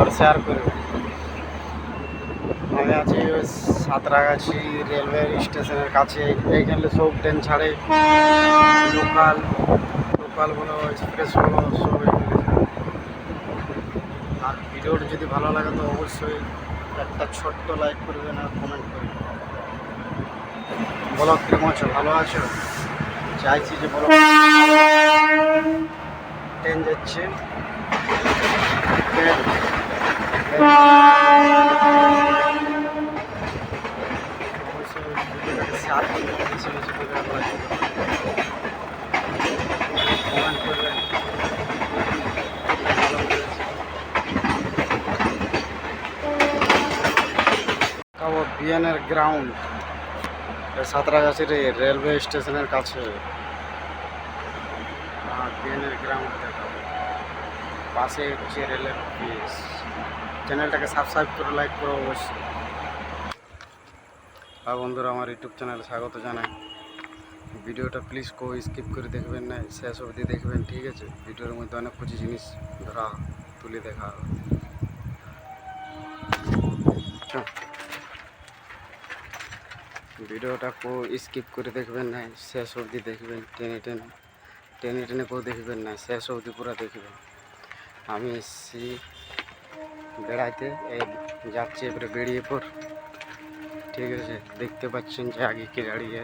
আর share করবেন আমি আছি ওই সাঁতরাগাছি রেলওয়ে স্টেশনের কাছে। এইখানে সব ট্রেন ছাড়ে। লোকাল লোকাল বলো এক্সপ্রেস সব আর ভিডিওটা যদি ভালো লাগে তো অবশ্যই একটা ছোট্ট লাইক করবেন আর কমেন্ট করবেন। বলো, কীরকম আছো? ভালো আছো? চাইছি যে বলো। ট্রেন যাচ্ছে। বিএনএর গ্রাউন্ড সাঁতরাগাছির রেলওয়ে স্টেশনের কাছে। বিএনএর গ্রাউন্ড দেখাবো। পাশে হচ্ছে রেলের অফিস চ্যানেলটাকে সাবস্ক্রাইব করে লাইক করো অবশ্যই। আর বন্ধুরা, আমার ইউটিউব চ্যানেলে স্বাগত জানাই। ভিডিওটা প্লিজ কেউ স্কিপ করে দেখবেন না, শেষ অবধি দেখবেন, ঠিক আছে? ভিডিওর মধ্যে অনেক কিছু জিনিস ধরা, তুলে দেখা হবে। ভিডিওটা কেউ স্কিপ করে দেখবেন না, শেষ অবধি দেখবেন, টেনে টেনে। টেনে টেনে কেউ দেখবেন না, শেষ অবধি পুরো দেখবেন আমি এসছি বেড়াইতে এই যাচ্ছি এবারে বেরিয়ে পর ঠিক আছে দেখতে পাচ্ছেন যে আগে কে দাঁড়িয়ে